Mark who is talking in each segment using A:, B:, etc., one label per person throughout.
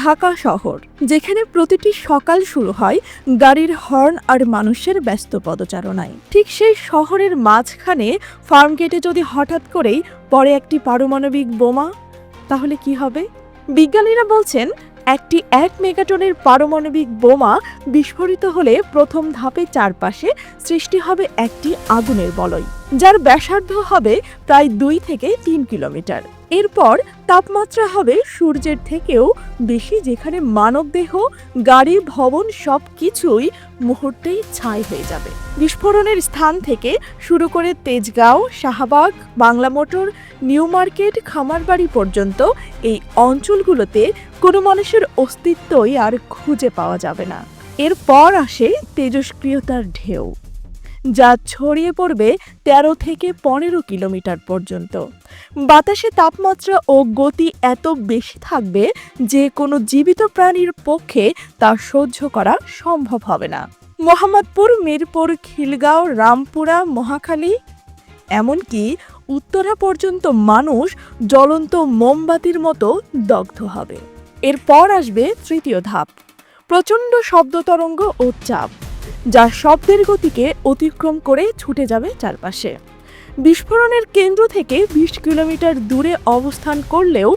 A: ঢাকা শহর, যেখানে প্রতিটি সকাল শুরু হয় গাড়ির হর্ন আর মানুষের ব্যস্ত পদচারণায়। ঠিক সেই শহরের মাঝখানে ফার্ম গেটে যদি হঠাৎ করেই পরে একটি পারমাণবিক বোমা, তাহলে কি হবে? বিজ্ঞানীরা বলছেন, একটি এক মেগাটনের পারমাণবিক বোমা বিস্ফোরিত হলে প্রথম ধাপে চারপাশে সৃষ্টি হবে একটি আগুনের বলয়, যার ব্যাসার্ধ হবে প্রায় দুই থেকে তিন কিলোমিটার। এরপর তাপমাত্রা হবে সূর্যের থেকেও বেশি, যেখানে মানবদেহ, গাড়ি, ভবন সব কিছুই মুহূর্তেই ছাই হয়ে যাবে। বিস্ফোরণের স্থান থেকে শুরু করে Tejgaon, Shahbag, Bangla Motor, New Market, Khamarbari পর্যন্ত এই অঞ্চলগুলোতে কোনো মানুষের অস্তিত্বই আর খুঁজে পাওয়া যাবে না। এরপর আসে তেজস্ক্রিয়তার ঢেউ, যা ছড়িয়ে পড়বে তেরো থেকে পনেরো কিলোমিটার পর্যন্ত। বাতাসে তাপমাত্রা ও গতি এত বেশি থাকবে যে কোনো জীবিত প্রাণীর পক্ষে তা সহ্য করা সম্ভব হবে না। মোহাম্মদপুর, মিরপুর, খিলগাঁও, রামপুরা, মহাখালী, এমনকি উত্তরা পর্যন্ত মানুষ জ্বলন্ত মোমবাতির মতো দগ্ধ হবে। এরপর আসবে তৃতীয় ধাপ, প্রচণ্ড শব্দ তরঙ্গ ও চাপ, যা শব্দের গতিকে অতিক্রম করে ছুটে যাবে চারপাশে। বিস্ফোরণের কেন্দ্র থেকে বিশ কিলোমিটার দূরে অবস্থান করলেও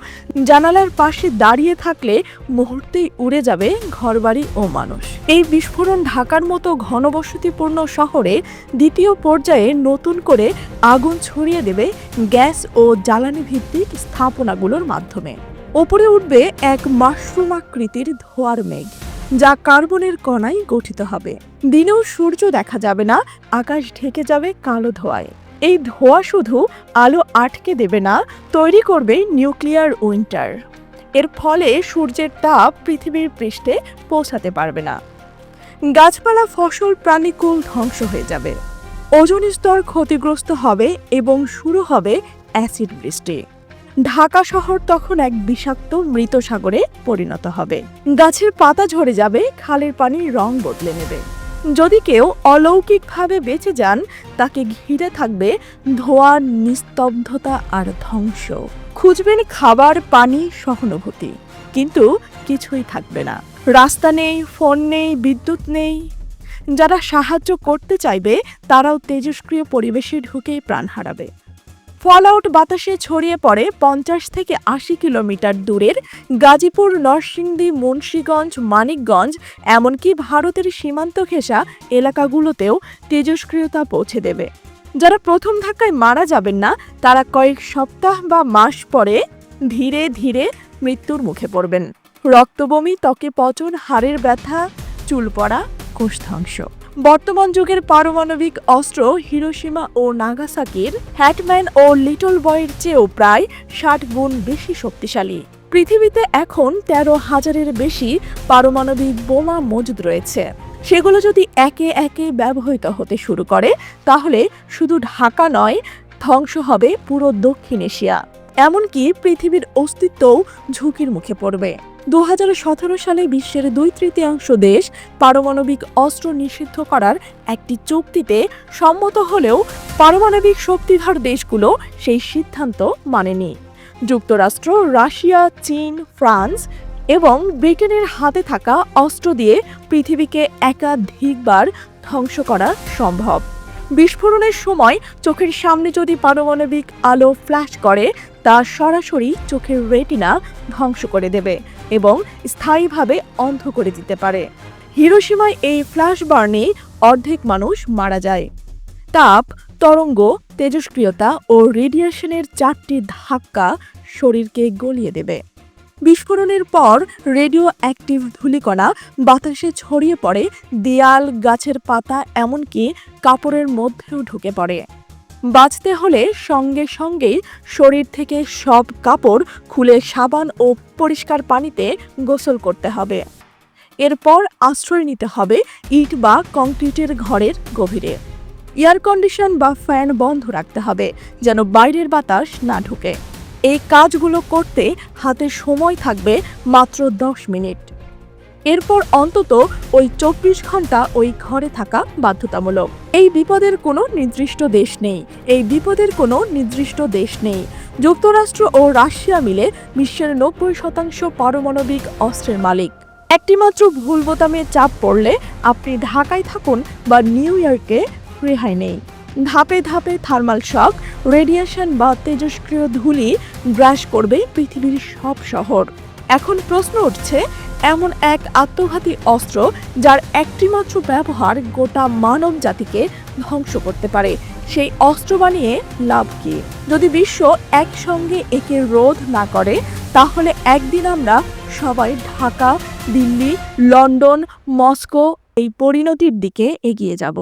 A: জানালার পাশে দাঁড়িয়ে থাকলে মুহূর্তেই উড়ে যাবে ঘরবাড়ি ও মানুষ। এই বিস্ফোরণ ঢাকার মতো ঘনবসতিপূর্ণ শহরে দ্বিতীয় পর্যায়ে নতুন করে আগুন ছড়িয়ে দেবে গ্যাস ও জ্বালানি ভিত্তিক স্থাপনাগুলোর মাধ্যমে। ওপরে উঠবে এক মাশরুম আকৃতির ধোয়ার মেঘ, যা কার্বনের কণায় গঠিত হবে। দিনেও সূর্য দেখা যাবে না, আকাশ ঢেকে যাবে কালো ধোঁয়ায়। এই ধোঁয়া শুধু আলো আটকে দেবে না, তৈরি করবে নিউক্লিয়ার উইন্টার। এর ফলে সূর্যের তাপ পৃথিবীর পৃষ্ঠে পৌঁছাতে পারবে না। গাছপালা, ফসল, প্রাণীকুল ধ্বংস হয়ে যাবে। ওজন স্তর ক্ষতিগ্রস্ত হবে এবং শুরু হবে অ্যাসিড বৃষ্টি। ঢাকা শহর তখন এক বিষাক্ত মৃত সাগরে পরিণত হবে। গাছের পাতা ঝরে যাবে, খালের পানির রং বদলে নেবে। যদি কেউ অলৌকিকভাবে বেঁচে যান, তাকে ঘিরে থাকবে ধোয়া, নিস্তব্ধতা আর ধ্বংস। খুঁজবেন খাবার, পানি, সহানুভূতি। কিন্তু কিছুই থাকবে না। রাস্তা নেই, ফোন নেই, বিদ্যুৎ নেই। যারা সাহায্য করতে চাইবে, তারাও তেজস্ক্রিয় পরিবেশে ঢুকেই প্রাণ হারাবে। ফলআউট বাতাসে ছড়িয়ে পড়ে পঞ্চাশ থেকে আশি কিলোমিটার দূরের গাজীপুর, নরসিংদী, মুন্সীগঞ্জ, মানিকগঞ্জ, এমনকি ভারতের সীমান্ত ঘেঁষা এলাকাগুলোতেও তেজস্ক্রিয়তা পৌঁছে দেবে। যারা প্রথম ধাক্কায় মারা যাবেন না, তারা কয়েক সপ্তাহ বা মাস পরে ধীরে ধীরে মৃত্যুর মুখে পড়বেন। রক্তবমি, ত্বকে পচন, হাড়ের ব্যথা, চুল পড়া কোষধ্বংস বর্তমান যুগের পারমাণবিক অস্ত্র হিরোসীমা ও নাগাসাকির, হ্যাটম্যান ও লিটল বয়ের চেয়েও প্রায় ষাট গুণ বেশি শক্তিশালী। পৃথিবীতে এখন তেরো হাজারের বেশি পারমাণবিক বোমা মজুদ রয়েছে। সেগুলো যদি একে একে ব্যবহৃত হতে শুরু করে, তাহলে শুধু ঢাকা নয়, ধ্বংস হবে পুরো দক্ষিণ এশিয়া। এমনকি পৃথিবীর অস্তিত্বও ঝুঁকির মুখে পড়বে। দু হাজার সতেরো সালে বিশ্বের দুই তৃতীয়াংশ দেশ পারমাণবিক অস্ত্র নিষিদ্ধ করার একটি চুক্তিতে সম্মত হলেও পারমাণবিক শক্তিধর দেশগুলো সেই সিদ্ধান্ত মানেনি। যুক্তরাষ্ট্র, রাশিয়া, চীন, ফ্রান্স এবং ব্রিটেনের হাতে থাকা অস্ত্র দিয়ে পৃথিবীকে একাধিকবার ধ্বংস করা সম্ভব। বিস্ফোরণের সময় চোখের সামনে যদি পারমাণবিক আলো ফ্ল্যাশ করে, তা সরাসরি চোখের রেটিনা ধ্বংস করে দেবে এবং স্থায়ীভাবে অন্ধ করে দিতে পারে। হিরোসীমায় এই ফ্ল্যাশ বার্নে অর্ধেক মানুষ মারা যায়। তাপ, তরঙ্গ, তেজস্ক্রিয়তা ও রেডিয়েশনের চারটি ধাক্কা শরীরকে গলিয়ে দেবে। বিস্ফোরণের পর রেডিও অ্যাক্টিভ ধূলিকণা, বাতাসে ছড়িয়ে পড়ে, দেয়াল, গাছের পাতা, এমনকি কাপড়ের মধ্যেও ঢুকে পড়ে। বাঁচতে হলে সঙ্গে সঙ্গেই শরীর থেকে সব কাপড় খুলে সাবান ও পরিষ্কার পানিতে গোসল করতে হবে। এরপর আশ্রয় নিতে হবে ইট বা কংক্রিটের ঘরের গভীরে। এয়ার কন্ডিশন বা ফ্যান বন্ধ রাখতে হবে, যেন বাইরের বাতাস না ঢুকে। এই কাজগুলো করতে হাতে সময় থাকবে মাত্র দশ মিনিট। এরপর অন্তত ওই চব্বিশ ঘণ্টা ওই ঘরে থাকা বাধ্যতামূলক। এই বিপদের কোনো নির্দিষ্ট দেশ নেই। এই বিপদের কোনো নির্দিষ্ট দেশ নেই। যুক্তরাষ্ট্র ও রাশিয়া মিলে বিশ্বের নব্বই শতাংশ পারমাণবিক অস্ত্রের মালিক। একটিমাত্র ভুল বোতামে চাপ পড়লে আপনি ঢাকায় থাকুন বা নিউ ইয়র্কে রেহাই নেই। ধাপে ধাপে থার্মাল শক, রেডিয়েশন বা তেজস্ক্রিয় ধূলি গ্রাস করবে পৃথিবীর সব শহর। এখন প্রশ্ন উঠছে, এমন এক আত্মঘাতী অস্ত্র যার একটিমাত্র ব্যবহার গোটা মানব জাতিকে ধ্বংস করতে পারে, সেই অস্ত্র বানিয়ে লাভ কি? যদি বিশ্ব একসঙ্গে একে রোধ না করে, তাহলে একদিন আমরা সবাই ঢাকা, দিল্লি, লন্ডন, মস্কো এই পরিণতির দিকে এগিয়ে যাব।